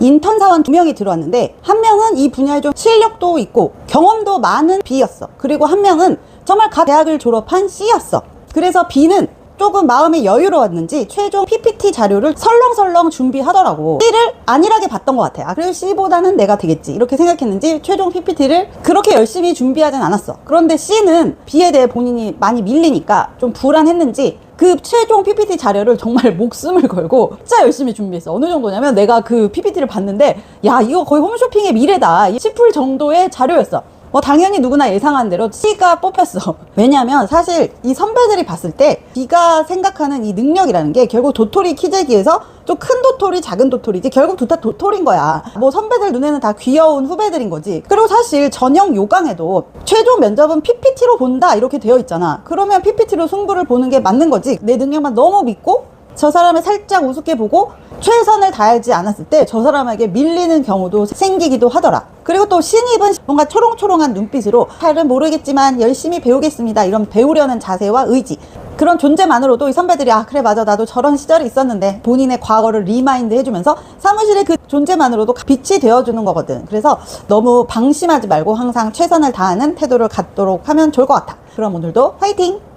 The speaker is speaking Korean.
인턴 사원 두 명이 들어왔는데 한 명은 이 분야에 좀 실력도 있고 경험도 많은 B였어. 그리고 한 명은 정말 각 대학을 졸업한 C였어. 그래서 B는 조금 마음이 여유로웠는지 최종 PPT 자료를 설렁설렁 준비하더라고. C를 안일하게 봤던 것 같아. 아, 그래도 C보다는 내가 되겠지. 이렇게 생각했는지 최종 PPT를 그렇게 열심히 준비하진 않았어. 그런데 C는 B에 대해 본인이 많이 밀리니까 좀 불안했는지 그 최종 PPT 자료를 정말 목숨을 걸고 진짜 열심히 준비했어. 어느 정도냐면 내가 그 PPT를 봤는데 야 이거 거의 홈쇼핑의 미래다 싶을 정도의 자료였어. 뭐 당연히 누구나 예상한 대로 C가 뽑혔어. 왜냐면 사실 이 선배들이 봤을 때 B가 생각하는 이 능력이라는 게 결국 도토리 키재기에서 좀 큰 도토리 작은 도토리지 결국 둘 다 도토리인 거야. 뭐 선배들 눈에는 다 귀여운 후배들인 거지. 그리고 사실 전형 요강에도 최종 면접은 PPT로 본다 이렇게 되어 있잖아. 그러면 PPT로 승부를 보는 게 맞는 거지. 내 능력만 너무 믿고 저 사람을 살짝 우습게 보고 최선을 다하지 않았을 때 저 사람에게 밀리는 경우도 생기기도 하더라. 그리고 또 신입은 뭔가 초롱초롱한 눈빛으로 잘은 모르겠지만 열심히 배우겠습니다. 이런 배우려는 자세와 의지. 그런 존재만으로도 이 선배들이 아 그래 맞아 나도 저런 시절이 있었는데 본인의 과거를 리마인드 해주면서 사무실의 그 존재만으로도 빛이 되어주는 거거든. 그래서 너무 방심하지 말고 항상 최선을 다하는 태도를 갖도록 하면 좋을 것 같아. 그럼 오늘도 화이팅!